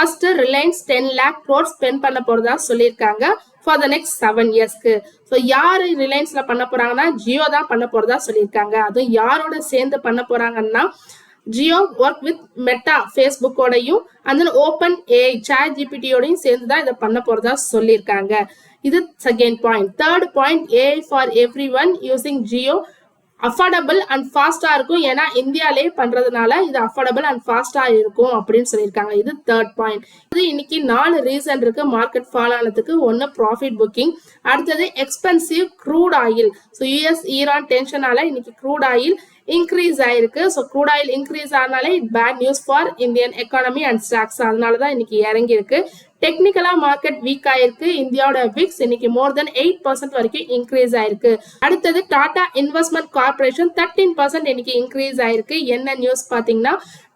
First Reliance ten lakh crore spend பண்ண போறதா சொல்லியிருக்காங்க. ஃபார் த நெக்ஸ்ட் செவன் இயர்ஸ்க்கு ஸோ யார் ரிலையன்ஸ்ல பண்ண போறாங்கன்னா ஜியோ தான் பண்ண போறதா சொல்லியிருக்காங்க. அதுவும் யாரோட சேர்ந்து பண்ண போறாங்கன்னா ஜியோ ஒர்க் வித் மெட்டா ஃபேஸ்புக்கோடையும் அந்த ஓப்பன் ஏ சாட் ஜிபிடியோடையும் சேர்ந்து தான் இதை பண்ண போறதா சொல்லியிருக்காங்க. இது second point third point A for everyone using Jio affordable and ஃபாஸ்டா இருக்கும். ஏன்னா இந்தியாலே பண்றதுனால இது அஃபோர்டபுள் அண்ட் ஃபாஸ்டா இருக்கும் அப்படின்னு சொல்லியிருக்காங்க. இது தேர்ட் பாயிண்ட் இது இன்னைக்கு நாலு ரீசன் இருக்கு. மார்க்கெட் ஃபால் ஆனதுக்கு. ஒன்னு ப்ராஃபிட் புக்கிங் அடுத்தது expensive crude oil so US Iran டென்ஷனால இன்னைக்கு க்ரூட் ஆயில் இன்க்ரீஸ் ஆயிருக்கு. ஸோ க்ரூட் ஆயில் இன்க்ரீஸ் ஆனாலே it bad news for Indian economy and stocks அதனால தான் இன்னைக்கு இறங்கியிருக்கு. டெக்னிக்கலா மார்க்கெட் வீக் ஆயிருக்கு. இந்தியாவோட விக்ஸ் இன்னைக்கு மோர் தென் எயிட் பர்சன்ட் வரைக்கும் இன்க்ரீஸ் ஆயிருக்கு. அடுத்தது Tata investment corporation thirteen percent இன்னைக்கு இன்க்ரீஸ் ஆயிருக்கு. என்ன நியூஸ் பாத்தீங்கன்னா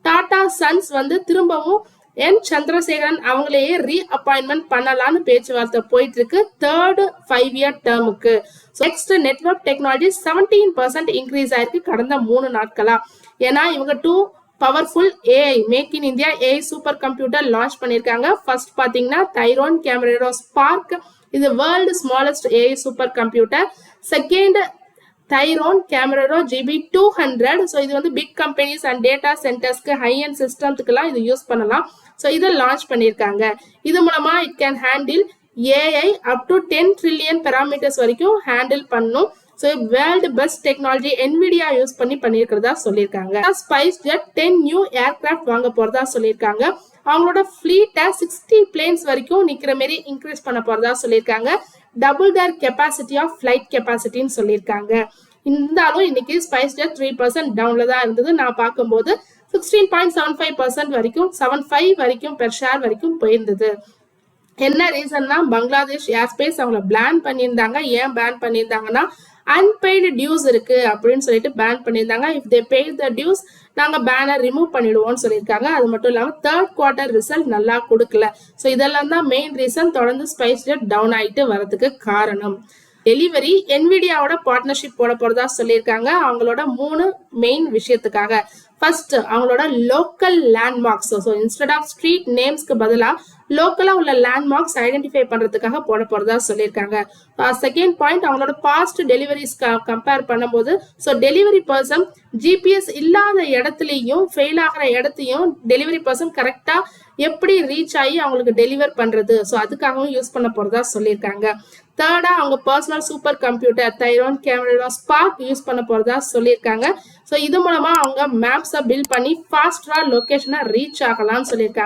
டாடா சன்ஸ் வந்து திரும்பவும் என் சந்திரசேகரன் அவங்களையே ரீ அப்பாயின்மெண்ட் பண்ணலாம்னு பேச்சுவார்த்தை போயிட்டு இருக்கு third five year டேர்முக்கு next network technology seventeen percent increase ஆயிருக்கு கடந்த மூணு நாட்களா. ஏன்னா இவங்க two powerful AI make in India AI super computer launch பண்ணியிருக்காங்க. ஃபர்ஸ்ட் பார்த்தீங்கன்னா தைரோன் கேமரோ ஸ்பார்க் இது world smallest AI super computer second Tyrone Camarero GB two hundred so இது வந்து பிக் கம்பெனிஸ் அண்ட் டேட்டா சென்டர்ஸ்க்கு ஹை அண்ட் சிஸ்டம்த்துக்குலாம் இது use பண்ணலாம். So இதை லான்ச் பண்ணியிருக்காங்க. இது மூலமாக it can handle AI up to ten trillion parameters வரைக்கும் ஹேண்டில் பண்ணும். So world best technology Nvidia use பண்ணி பண்ணியிருக்கிறதா சொல்லியிருக்காங்க. Spice jet ten new aircraft வாங்க போறதா சொல்லியிருக்காங்க. அவங்களோட ஃப்ளீட்டை சிக்ஸ்டி பிளேன்ஸ் வரைக்கும் நிற்கிற மாரி இன்க்ரீஸ் பண்ண போறதா சொல்லியிருக்காங்க. Double their capacity of flight கெப்பாசிட்டின்னு சொல்லியிருக்காங்க. இருந்தாலும் இன்னைக்கு ஸ்பைஸ் ஜெட் த்ரீ பர்சன்ட் டவுன்ல தான் இருந்தது. நான் பார்க்கும்போது sixteen point seven five percent வரைக்கும் செவன் ஃபைவ் வரைக்கும் பெர் ஷேர் வரைக்கும் போயிருந்தது. என்ன ரீசன்னா பங்களாதேஷ் ஏர்ஸ்பேஸ் அவங்கள பிளான் பண்ணியிருந்தாங்க. ஏன் பேன் பண்ணியிருந்தாங்கன்னா அன்பெய்டு டியூஸ் இருக்கு அப்படின்னு சொல்லிட்டு பேன் பண்ணியிருந்தாங்க. இஃப் தே பே த டியூஸ் நாங்க பேனர் ரிமூவ் பண்ணிடுவோம்னு சொல்லியிருக்காங்க. அது மட்டும் இல்லாம தேர்ட் குவார்ட்டர் ரிசல்ட் நல்லா கொடுக்கல. ஸோ இதெல்லாம் தான் மெயின் ரீசன் தொடர்ந்து ஸ்பைஸ் டவுன் ஆயிட்டு வரதுக்கு காரணம். டெலிவரி என்விடியாவோட பார்ட்னர்ஷிப் போட போறதா சொல்லியிருக்காங்க. அவங்களோட மூணு மெயின் விஷயத்துக்காக. ஃபர்ஸ்ட் அவங்களோட local landmarks so instead of street நேம்ஸ்க்கு பதிலாக லோக்கலாக உள்ள லேண்ட்மார்க்ஸ் ஐடென்டிஃபை பண்ணுறதுக்காக போட போகிறதா சொல்லியிருக்காங்க. செகண்ட் பாயிண்ட் அவங்களோட பாஸ்ட் டெலிவரிஸ் கம்பேர் பண்ணும்போது ஸோ டெலிவரி பர்சன் ஜிபிஎஸ் இல்லாத இடத்துலையும் ஃபெயில் ஆகிற இடத்தையும் டெலிவரி பர்சன் கரெக்டாக எப்படி ரீச் ஆகி அவங்களுக்கு டெலிவர் பண்ணுறது ஸோ அதுக்காகவும் யூஸ் பண்ண போகிறதா சொல்லியிருக்காங்க. தேர்டா அவங்க personal super computer Tyrone Camarero Spark use பண்ண போகிறதா சொல்லியிருக்காங்க. ஸோ இது மூலமாக அவங்க மேப்ஸை பில்ட் பண்ணி ஃபாஸ்டாக லொக்கேஷனாக ரீச் ஆகலாம்னு சொல்லியிருக்காங்க.